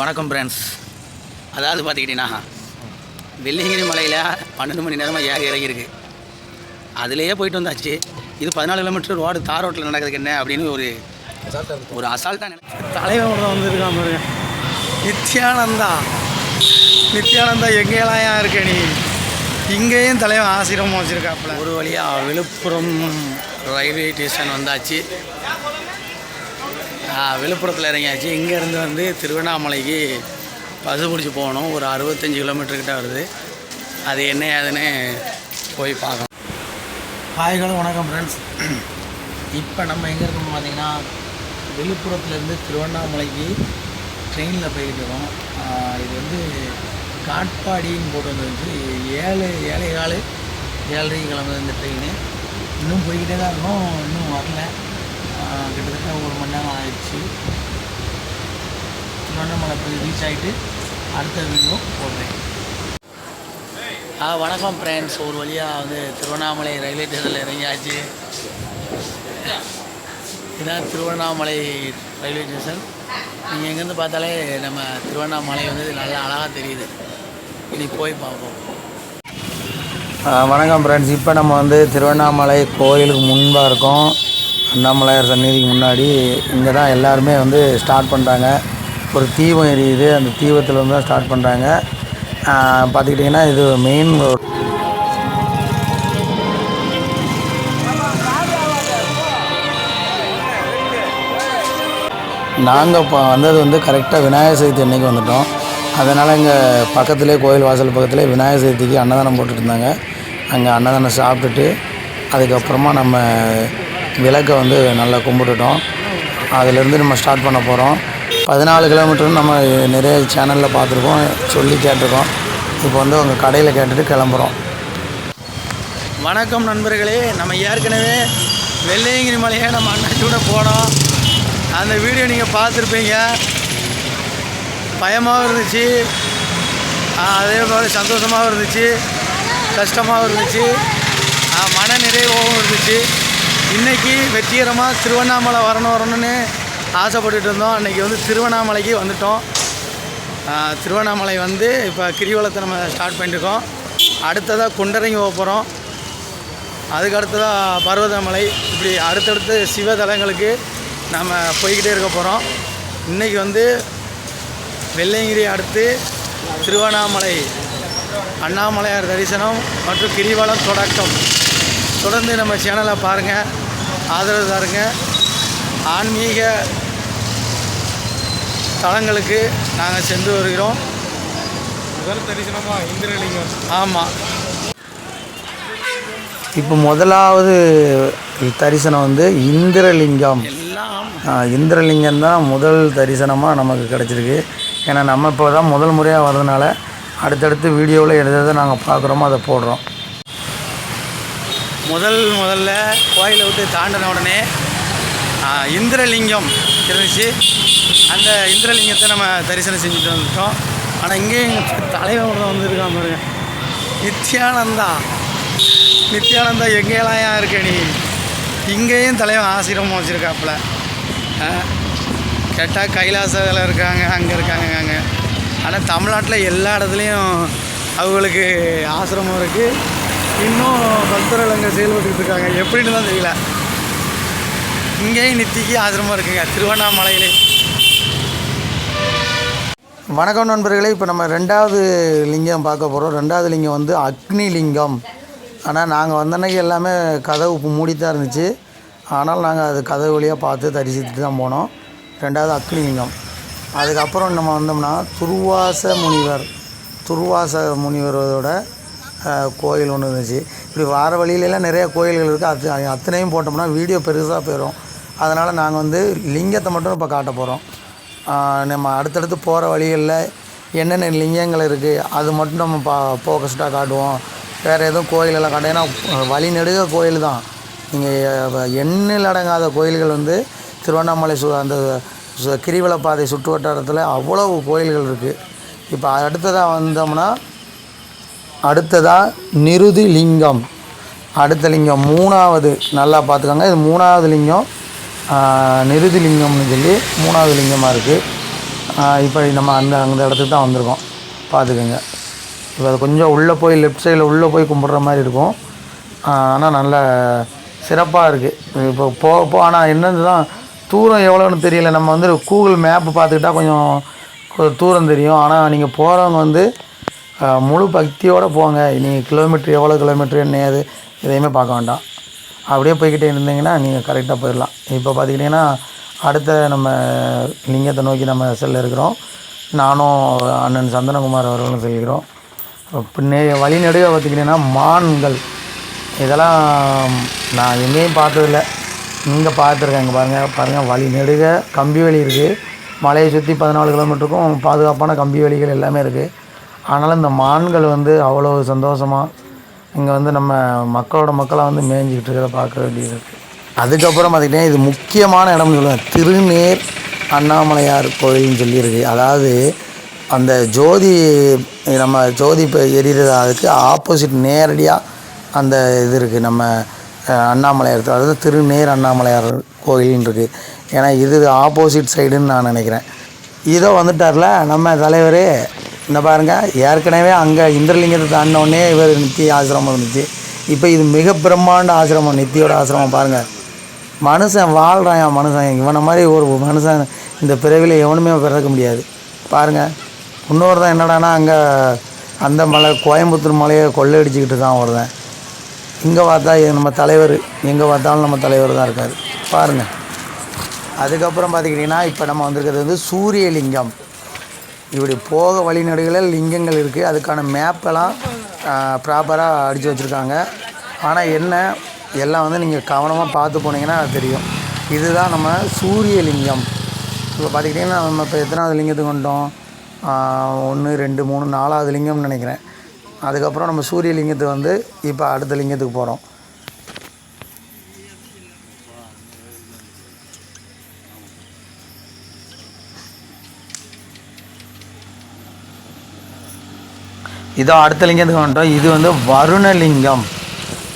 வணக்கம் ஃப்ரெண்ட்ஸ் அதாவது பார்த்துக்கிட்டிங்கன்னா வெள்ளிங்கிரி மலையில் பன்னெண்டு மணி நேரமாக ஏறி இறங்கியிருக்கு. அதுலேயே போயிட்டு வந்தாச்சு. இது பதினாலு கிலோமீட்டர் ரோடு தார் ரோட்டில் நடக்கிறதுக்கு என்ன அப்படின்னு ஒரு ஒரு அசால்ட்டாக தலைவன் கூட வந்திருக்கான் பாருங்க. நித்யானந்தா. நித்யானந்தா எங்கேயெல்லாம் ஏன் இருக்க நீ? இங்கேயும் தலைவன் ஆசிரமம் வச்சுருக்காப்புல. ஒரு வழியாக விழுப்புரம் ரயில்வே ஸ்டேஷன் வந்தாச்சு. விழுப்புரத்தில் இறங்கியாச்சு. இங்கேருந்து வந்து திருவண்ணாமலைக்கு பஸ் பிடிச்சி போகணும். ஒரு அறுபத்தஞ்சி கிலோமீட்டர்கிட்ட வருது. அது என்ன ஏதுன்னு போய் பார்க்கணும். ஹாய்களும் வணக்கம் ஃப்ரெண்ட்ஸ் இப்போ நம்ம எங்கே இருக்கோம்னு பார்த்தீங்கன்னா விழுப்புரத்துலேருந்து திருவண்ணாமலைக்கு ட்ரெயினில் போய்கிட்டு இருக்கோம். இது வந்து காட்பாடின்னு போட்டு வந்துருந்துச்சு ஏழு ஏழை காலு ஏழரை கிளம்புது இந்த ட்ரெயின் இன்னும் போய்கிட்டே தான் இருக்கோம். இன்னும் வரல. கிட்டத்தட்ட ஒரு மணி நேரம் ஆயிடுச்சு. திருவண்ணாமலை போய் ரீச் ஆகிட்டு அடுத்த வீடியோ போடுறேன். ஆ வணக்கம் ஃப்ரெண்ட்ஸ் ஒரு வழியாக வந்து திருவண்ணாமலை ரயில்வே ஸ்டேஷனில் இறங்கியாச்சு. இதான் திருவண்ணாமலை ரயில்வே ஸ்டேஷன் நீங்கள் எங்கேருந்து பார்த்தாலே நம்ம திருவண்ணாமலை வந்து நல்லா அழகாக தெரியுது. இனி போய் பார்ப்போம். வணக்கம் ஃப்ரெண்ட்ஸ் இப்போ நம்ம வந்து திருவண்ணாமலை கோயிலுக்கு முன்பாக இருக்கோம். அண்ணாமலையார் சந்நிதிக்கு முன்னாடி இங்கே தான் எல்லாருமே வந்து ஸ்டார்ட் பண்ணுறாங்க ஒரு தீபம் எரியுது. அந்த தீபத்தில் வந்து தான் ஸ்டார்ட் பண்ணுறாங்க பார்த்துக்கிட்டிங்கன்னா இது மெயின் நாங்கள் இப்போ வந்தது வந்து கரெக்டாக விநாயகர் சதுர்த்தி அன்னைக்கு வந்துட்டோம். அதனால் இங்கே பக்கத்துலேயே கோயில் வாசல் பக்கத்துலேயே விநாயகர் சதுர்த்திக்கு அன்னதானம் போட்டுட்டு இருந்தாங்க. அங்கே அன்னதானம் சாப்பிட்டுட்டு அதுக்கப்புறமா நம்ம விளக்கை வந்து நல்லா கும்பிட்டுட்டோம். அதிலேருந்து நம்ம ஸ்டார்ட் பண்ண போகிறோம் பதினாலு கிலோமீட்டர் நம்ம நிறைய சேனலில் பார்த்துருக்கோம் சொல்லி கேட்டிருக்கோம். இப்போ வந்து உங்கள் கடையில் கேட்டுட்டு கிளம்புறோம். வணக்கம் நண்பர்களே. நம்ம ஏற்கனவே வெள்ளையங்கிரி மலையை நம்ம அண்ணாச்சியோட போனோம். அந்த வீடியோ நீங்கள் பார்த்துருப்பீங்க. பயமாகவும் இருந்துச்சு. அதே மாதிரி சந்தோஷமாகவும் இருந்துச்சு. கஷ்டமாகவும் இருந்துச்சு. மன நிறைவாகவும் இருந்துச்சு. இன்றைக்கி வெற்றிகரமாக திருவண்ணாமலை வரணும் வரணும்னு ஆசைப்பட்டுட்டு இருந்தோம். அன்றைக்கி வந்து திருவண்ணாமலைக்கு வந்துட்டோம். திருவண்ணாமலை வந்து இப்போ கிரிவலத்தை நம்ம ஸ்டார்ட் பண்ணியிருக்கோம் அடுத்ததாக குண்டரங்கி போகிறோம் அதுக்கு அடுத்ததாக பர்வதமலை இப்படி அடுத்தடுத்து சிவதலங்களுக்கு நம்ம போய்கிட்டே இருக்க போகிறோம் இன்றைக்கி வந்து வெள்ளையங்கிரி அடுத்து திருவண்ணாமலை அண்ணாமலையார் தரிசனம் மற்றும் கிரிவலம் தொடக்கம். தொடர்ந்து நம்ம சேனலை பாருங்கள் ஆதரவு தாருங்க. ஆன்மீக தலங்களுக்கு நாங்கள் சென்று வருகிறோம். முதல் தரிசனமா இந்திரலிங்கம். ஆமாம் இப்போ முதலாவது தரிசனம் வந்து இந்திரலிங்கம். இந்திரலிங்கம் தான் முதல் தரிசனமாக நமக்கு கிடச்சிருக்கு. ஏன்னா நம்ம இப்போ தான் முதல் முறையாக வர்றதுனால அடுத்தடுத்து வீடியோவில் எதை எதை நாங்கள் பார்க்குறோமோ அதை போடுறோம். முதல் முதல்ல கோயிலை விட்டு தாண்டின உடனே இந்திரலிங்கம் இருந்துச்சு. அந்த இந்திரலிங்கத்தை நம்ம தரிசனம் செஞ்சுட்டு வந்துட்டோம். ஆனால் இங்கேயும் தலைவன் கூட வந்துருக்கான் பாருங்க. நித்யானந்தா. நித்யானந்தா எங்கேயெல்லாம் ஏன் இருக்க நீ? இங்கேயும் தலைவன் ஆசிரமம் வச்சுருக்காப்புல. கேட்டால் கைலாசத்தில் இருக்காங்க அங்கே இருக்காங்க அங்கே ஆனால் தமிழ்நாட்டில் எல்லா இடத்துலையும் அவங்களுக்கு ஆசிரமம் இருக்குது இன்னும் பக்தர்கள் அங்கே செயல்பட்டுக்கிட்டு இருக்காங்க எப்படின்னு தான் தெரியல. இங்கேயும் நித்திக்கு ஆசிரமம் இருக்குங்க. திருவண்ணாமலையிலே. வணக்கம் நண்பர்களே. இப்போ நம்ம ரெண்டாவது லிங்கம் பார்க்க போகிறோம் ரெண்டாவது லிங்கம் வந்து அக்னி லிங்கம் ஆனால் நாங்கள் வந்த அன்னைக்கு எல்லாமே கதவு மூடி தான் இருந்துச்சு. ஆனால் நாங்கள் அது கதவு வழியாக பார்த்து தரிசித்துட்டு தான் போனோம். ரெண்டாவது அக்னி லிங்கம் அதுக்கப்புறம் நம்ம வந்தோம்னா துர்வாச முனிவர். துர்வாச முனிவரோட கோயில் ஒன்று இருந்துச்சு. இப்படி வார வழியிலலாம் நிறைய கோயில்கள் இருக்குது அது அத்தனையும் போட்டோம்னா வீடியோ பெருசாக போயிடும் அதனால் நாங்கள் வந்து லிங்கத்தை மட்டும் இப்போ காட்ட போகிறோம் நம்ம அடுத்தடுத்து போகிற வழிகளில் என்னென்ன லிங்கங்கள் இருக்குது அது மட்டும் நம்ம பா ஃபோக்கஸ்டாக காட்டுவோம். வேறு எதுவும் கோயிலெல்லாம் காட்ட ஏன்னா வழி நெடுக கோயில் தான் நீங்கள் எண்ணில் அடங்காத கோயில்கள் வந்து திருவண்ணாமலை சு அந்த சு- சுற்று வட்டாரத்தில் அவ்வளவு கோயில்கள் இருக்குது இப்போ அடுத்ததாக வந்தோம்னா அடுத்ததாக நிருதி லிங்கம். அடுத்த லிங்கம் மூணாவது நல்லா பார்த்துக்கோங்க. இது மூணாவது லிங்கம். நிருதி லிங்கம்னு சொல்லி மூணாவது லிங்கமாக இருக்குது இப்போ நம்ம அந்த அந்த இடத்துக்கு தான் வந்திருக்கோம். பார்த்துக்கோங்க. இப்போ அது கொஞ்சம் உள்ளே போய் லெஃப்ட் சைடில் உள்ளே போய் கும்பிட்ற மாதிரி இருக்கும். ஆனால் நல்ல சிறப்பாக இருக்குது இப்போ போக போ ஆனால் என்னது தான் தூரம் எவ்வளோன்னு தெரியல. நம்ம வந்து கூகுள் மேப்பு பார்த்துக்கிட்டா கொஞ்சம் தூரம் தெரியும். ஆனால் நீங்கள் போகிறவங்க வந்து முழு பக்தியோடு போங்க. நீங்கள் கிலோமீட்டர் எவ்வளோ கிலோமீட்டர் என்ன எதையுமே பார்க்க வேண்டாம். அப்படியே போய்கிட்டே இருந்தீங்கன்னா நீங்கள் கரெக்டாக போயிடலாம். இப்போ பார்த்துக்கிட்டிங்கன்னா அடுத்த நம்ம லிங்கத்தை நோக்கி நம்ம செல்ல இருக்கிறோம். நானும் அண்ணன் சந்தனகுமார் அவர்களும் செல்கிறோம். பின்னே வழி நடுவே பார்த்துக்கிட்டிங்கன்னா மான்கள். இதெல்லாம் நான் எங்கேயும் பார்த்ததில்ல. இங்கே பார்த்துருக்கேன் இங்கே பாருங்கள் பாருங்கள் வழி நெடுக கம்பி வழி இருக்குது மலையை சுற்றி பதினாலு கிலோமீட்டருக்கும் பாதுகாப்பான கம்பி வழிகள் எல்லாமே இருக்குது ஆனாலும் இந்த மான்கள் வந்து அவ்வளோ சந்தோஷமாக இங்கே வந்து நம்ம மக்களோட மக்களாக வந்து மேய்ஞ்சிக்கிட்டு இருக்கிறத பார்க்க வேண்டியது இருக்குது அதுக்கப்புறம் பார்த்திங்கன்னா இது முக்கியமான இடம்னு சொல்லுவேன் திருநேர் அண்ணாமலையார் கோயில்னு சொல்லியிருக்கு. அதாவது அந்த ஜோதி நம்ம ஜோதி இப்போ எரிகிறது அதுக்கு ஆப்போசிட் நேரடியாக அந்த இது இருக்குது நம்ம அண்ணாமலையார் அதாவது திருநேர் அண்ணாமலையார் கோயில்னு இருக்குது ஏன்னா இது ஆப்போசிட் சைடுன்னு நான் நினைக்கிறேன். இதோ வந்துட்டார்ல நம்ம தலைவர். இந்த பாருங்கள் ஏற்கனவே அங்கே இந்திரலிங்கத்தை தாண்டினோடனே இவர் நித்தி ஆசிரமம் இருந்துச்சு. இப்போ இது மிக பிரம்மாண்ட ஆசிரமம் நித்தியோட ஆசிரமம் பாருங்கள் மனுஷன் வாழ்கிறான் மனுஷன். இவனை மாதிரி ஒரு மனுஷன் இந்த பிறவியில் எவனுமே பிறக்க முடியாது. பாருங்கள் இன்னொரு தான் என்னடானா அங்கே அந்த மலை கோயம்புத்தூர் மலையை கொள்ளையடிச்சிக்கிட்டு தான் வருதேன் இங்கே பார்த்தா நம்ம தலைவர் எங்கே பார்த்தாலும் நம்ம தலைவர் தான் இருக்கார். பாருங்கள் அதுக்கப்புறம் பார்த்துக்கிட்டிங்கன்னா இப்போ நம்ம வந்திருக்கிறது வந்து சூரியலிங்கம். இப்படி போக வழிநடுகளில் லிங்கங்கள் இருக்குது. அதுக்கான மேப்பெல்லாம் ப்ராப்பராக அடித்து வச்சுருக்காங்க. ஆனால் என்ன எல்லாம் வந்து நீங்கள் கவனமாக பார்த்து போனீங்கன்னா அது தெரியும். இதுதான் நம்ம சூரியலிங்கம். இப்போ பார்த்துக்கிட்டிங்கன்னா நம்ம இப்போ எத்தனாவது லிங்கத்துக்கு வந்துட்டோம்? ஒன்று ரெண்டு மூணு நாலாவது லிங்கம்னு நினைக்கிறேன். அதுக்கப்புறம் நம்ம சூரிய லிங்கத்தை வந்து இப்போ அடுத்த லிங்கத்துக்கு போகிறோம் இதோ அடுத்த லிங்கத்துக்கு வந்துட்டோம். இது வந்து வருணலிங்கம்.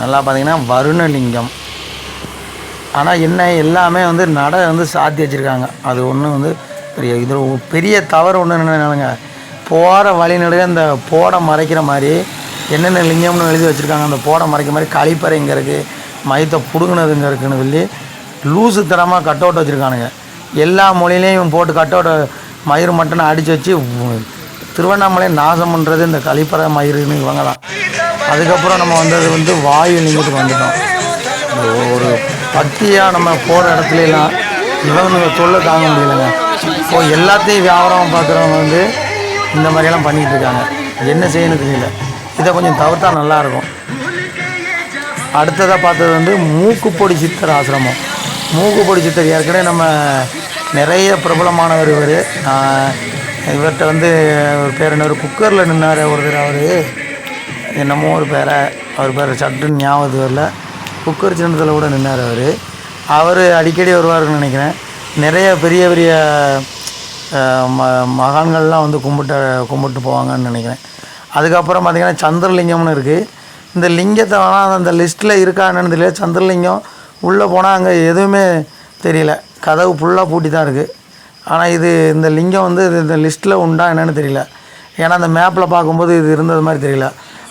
நல்லா பார்த்தீங்கன்னா வருணலிங்கம். ஆனால் என்ன எல்லாமே வந்து நடை வந்து சாத்தி வச்சுருக்காங்க. அது ஒன்று வந்து பெரிய இதில் பெரிய தவறு ஒன்று என்னென்னாங்க போகிற வழி நடுவே அந்த போடை மறைக்கிற மாதிரி என்னென்ன லிங்கம்னு எழுதி வச்சுருக்காங்க. அந்த போடை மறைக்கிற மாதிரி கழிப்பறை இங்கே இருக்குது மயத்தை பிடுங்கினது இங்கே இருக்குன்னு சொல்லி லூசு தரமாக கட் அவுட் வச்சுருக்கானுங்க. எல்லா மொழியிலையும் போட்டு கட் அவுட் மயிர் மட்டும் அடித்து வச்சு திருவண்ணாமலை நாசம் பண்ணுறது இந்த கழிப்பறை மயிருன்னு இவங்க தான் அதுக்கப்புறம் நம்ம வந்தது வந்து வாயு நீங்கிட்டு வந்துட்டோம். ஒரு பக்தியாக நம்ம போகிற இடத்துலலாம் இவங்க தொல்லை தாங்க முடியலைங்க. இப்போ எல்லாத்தையும் வியாபாரம் பார்க்குறவங்க வந்து இந்த மாதிரியெல்லாம் பண்ணிகிட்டு இருக்காங்க. என்ன செய்யணும் தெரியல. இதை கொஞ்சம் தவிர்த்தா நல்லாயிருக்கும். அடுத்ததாக பார்த்தது வந்து மூக்குப்பொடி சித்தர் ஆசிரமம். மூக்குப்பொடி சித்தர் ஏற்கனவே நம்ம நிறைய பிரபலமானவர் இவர். இவர்கிட்ட வந்து ஒரு பேர் என்ன ஒரு குக்கரில் நின்னார் ஒருத்தர் அவர். என்னமோ ஒரு பேரை அவர் பேர் சட்டுன்னு ஞாபகத்து வரல. குக்கர் சின்னத்தில் கூட நின்னார் அவர். அவர் அடிக்கடி வருவாருன்னு நினைக்கிறேன். நிறைய பெரிய பெரிய ம மகான்கள்லாம் வந்து கும்பிட்டு கும்பிட்டு போவாங்கன்னு நினைக்கிறேன். அதுக்கப்புறம் பார்த்திங்கன்னா சந்திரலிங்கம்னு இருக்குது இந்த லிங்கத்தை வேணால் அந்த லிஸ்ட்டில் இருக்கா தெரியல. சந்திரலிங்கம் உள்ளே போனால் அங்கே எதுவுமே தெரியல. கதவு ஃபுல்லாக பூட்டி தான் இருக்குது ஆனால் இது இந்த லிங்கம் வந்து இது இந்த லிஸ்ட்டில் உண்டா என்னன்னு தெரியல. ஏன்னா அந்த மேப்பில் பார்க்கும்போது இது இருந்தது மாதிரி தெரியல.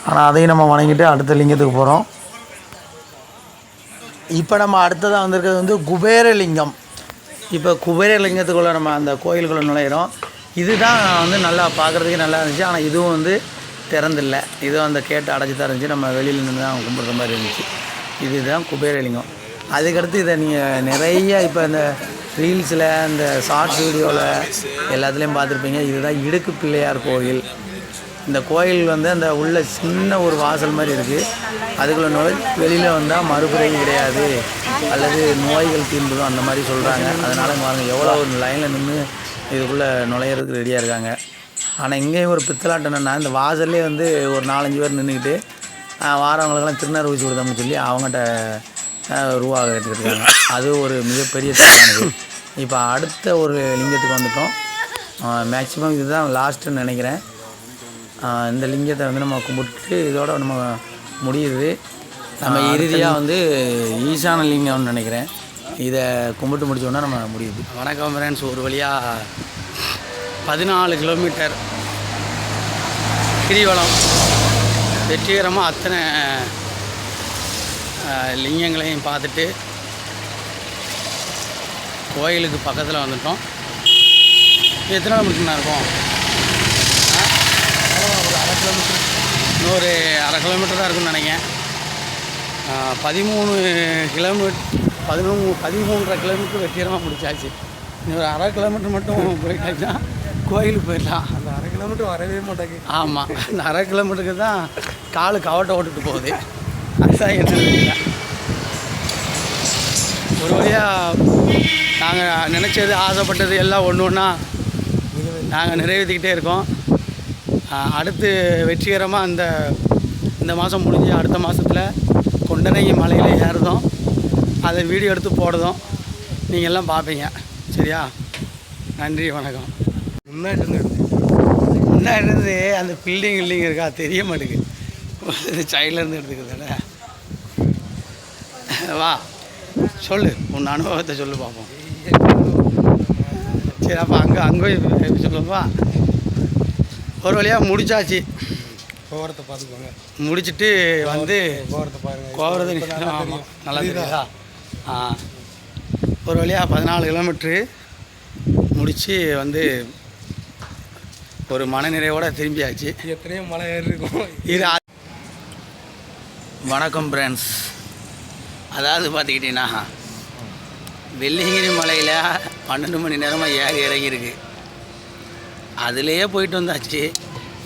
ஆனால் அதையும் நம்ம வணங்கிட்டு அடுத்த லிங்கத்துக்கு போகிறோம் இப்போ நம்ம அடுத்ததாக வந்திருக்கிறது வந்து குபேரலிங்கம். இப்போ குபேரலிங்கத்துக்குள்ளே நம்ம அந்த கோயிலுக்குள்ளே நுழையிறோம். இதுதான் வந்து நல்லா பார்க்குறதுக்கு நல்லா இருந்துச்சு. ஆனால் இதுவும் வந்து திறந்தில்ல. இதுவும் அந்த கேட்டு அடைச்சி தான் இருந்துச்சு. நம்ம வெளியில் நின்று தான் கும்பிட்ற மாதிரி இருந்துச்சு. இதுதான் குபேரலிங்கம். அதுக்கடுத்து இதை நீங்கள் நிறைய இப்போ இந்த ரீல்ஸில் இந்த ஷார்ட்ஸ் வீடியோவில் எல்லாத்துலேயும் பார்த்துருப்பீங்க. இதுதான் இடுக்கு பிள்ளையார் கோயில். இந்த கோயில் வந்து அந்த உள்ள சின்ன ஒரு வாசல் மாதிரி இருக்குது அதுக்குள்ள நோய் வெளியில் வந்தால் மறுபுறையும் கிடையாது. அல்லது நோய்கள் தீர்ந்துடும் அந்த மாதிரி சொல்கிறாங்க அதனால் பாருங்க எவ்வளோ ஒரு லைனில் நின்று இதுக்குள்ளே நுழையிறதுக்கு ரெடியாக இருக்காங்க. ஆனால் இங்கேயும் ஒரு பித்தலாட்டம் என்னென்னா இந்த வாசல்லே வந்து ஒரு நாலஞ்சு பேர் நின்றுக்கிட்டு வாரவங்களுக்கெல்லாம் திருநர் ஊசி கொடுத்தோம்னு சொல்லி அவங்ககிட்ட கேட்டுக்கிட்டு இருக்காங்க அது ஒரு மிகப்பெரிய தப்பானது இப்போ அடுத்த ஒரு லிங்கத்துக்கு வந்துட்டோம். மேக்ஸிமம் இதுதான் லாஸ்ட்டுன்னு நினைக்கிறேன். இந்த லிங்கத்தை வந்து நம்ம கும்பிட்டு இதோட நம்ம முடியுது. நம்ம இறுதியாக வந்து ஈசான லிங்கம்னு நினைக்கிறேன். இதை கும்பிட்டு முடிச்சோன்னா நம்ம முடியுது. வணக்கம் ஃப்ரெண்ட்ஸ் ஒரு வழியாக பதினாலு கிலோமீட்டர் கிரிவலம் வெற்றிகரமாக அத்தனை லிங்கங்களையும் பார்த்துட்டு கோயிலுக்கு பக்கத்தில் வந்துட்டோம். எத்தனை கிலோமீட்டர்னா இருக்கும்? ஒரு அரை கிலோமீட்டர் இன்னொரு அரை கிலோமீட்டர் தான் இருக்கும்னு நினைக்கிறேன். பதிமூணு கிலோமீட்டர் பதினொன்று பதிமூன்றரை கிலோமீட்டர் வெற்றிகரமாக முடிச்சாச்சு. இன்னொரு அரை கிலோமீட்டர் மட்டும் போயிட்டாச்சுன்னா கோயிலுக்கு போயிடலாம். அந்த அரை கிலோமீட்டர் வரவே மாட்டாங்க ஆமாம் இந்த அரை கிலோமீட்டருக்கு தான் காலு கவட்டை ஓட்டுட்டு போகுது. அதுதான் ஒரு வழியாக நாங்கள் நினச்சது ஆசைப்பட்டது எல்லாம் ஒன்று ஒன்றா நாங்கள் நிறைவேற்றிக்கிட்டே இருக்கோம். அடுத்து வெற்றிகரமாக அந்த இந்த மாதம் முடிஞ்சு அடுத்த மாதத்தில் கொண்டனகி மலையில் ஏறுதோம் அதை வீடியோ எடுத்து போடுதோம் நீங்கள் எல்லாம் பார்ப்பீங்க சரியா? நன்றி வணக்கம். முன்னாடி இருந்து முன்னாடி இருந்து அந்த பில்டிங் இல்லைங்க இருக்கா? தெரிய மாட்டேங்குது. சைட்லேருந்து எடுத்துக்கிறதால. வா. சொல்லு உன் அனுபவத்தை சொல்லு பார்ப்போம் சரி அப்போ அங்கே அங்கே சொல்லுவா ஒரு வழியாக முடிச்சாச்சு. கோவரத்தை பார்த்துக்கோங்க. முடிச்சிட்டு வந்து கோவரத்தை பாருங்க. கோவரது இப்பதான் ஆமாம். நல்லா? தெரியுதா? ஆ. ஒரு வழியாக பதினாலு கிலோமீட்ரு முடித்து வந்து ஒரு மனநிறைவோடு திரும்பியாச்சு. எத்தனையோ மலை ஏறி இருக்கும் இது வணக்கம் ஃப்ரெண்ட்ஸ் அதாவது பார்த்துக்கிட்டிங்கன்னா வெள்ளியங்கிரி மலையில் பன்னெண்டு மணி நேரமாக ஏறி இறங்கியிருக்கு. அதுலேயே போயிட்டு வந்தாச்சு.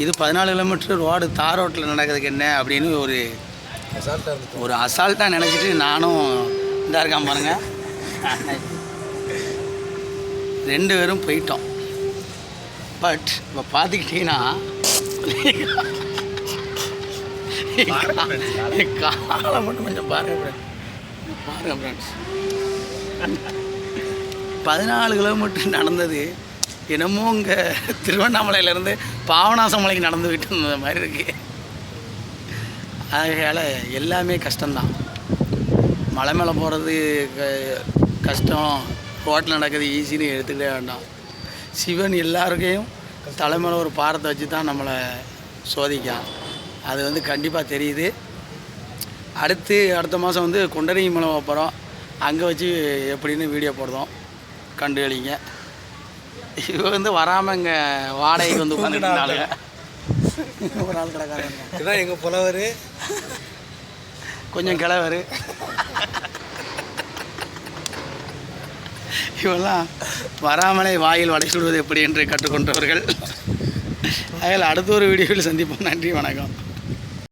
இது பதினாலு கிலோமீட்டர் ரோடு தார் ரோட்டில் நடக்கிறதுக்கு என்ன அப்படின்னு ஒரு ஒரு அசால்ட்டாக நினச்சிட்டு நானும் இதாக இருக்கான் பாருங்கள் ரெண்டு பேரும் போயிட்டோம். பட் இப்போ பார்த்துக்கிட்டிங்கன்னா காலை மட்டும் கொஞ்சம் பாருங்க. ஃப்ரெண்ட்ஸ் பதினாலு கிலோமீட்டர் நடந்தது. என்னமோ இங்கே திருவண்ணாமலையிலேருந்து பாவநாசம் மலைக்கு நடந்து போயிட்டு இருந்த மாதிரி இருக்குது ஆகையால் எல்லாமே கஷ்டம்தான். மலை மேலே போகிறது க கஷ்டம். ரோட்டில் நடக்கிறது ஈஸின்னு எடுத்துக்கிட்டே வேண்டாம். சிவன் எல்லாருக்கையும் தலைமையில் ஒரு பாரத்தை வச்சு தான் நம்மளை சோதிக்கான் அது வந்து கண்டிப்பாக தெரியுது. அடுத்து அடுத்த மாதம் வந்து குண்டரிங்கி மலை போகிறோம் அங்கே வச்சு எப்படின்னு வீடியோ போடுறோம். கண்டு அழிங்க இவ வந்து வராமல் இங்கே வாடகைக்கு வந்து உட்காந்துட்டு இருந்தாளுங்க. ஒரு நாள் கிடக்காரங்க எங்கள் புலவர். கொஞ்சம் கிளவர் இவெல்லாம் வராமலே வாயில் வடை சுடுவது எப்படி என்று கற்றுக்கொண்டவர்கள். அதில் அடுத்த ஒரு வீடியோவில் சந்திப்போம். நன்றி வணக்கம்.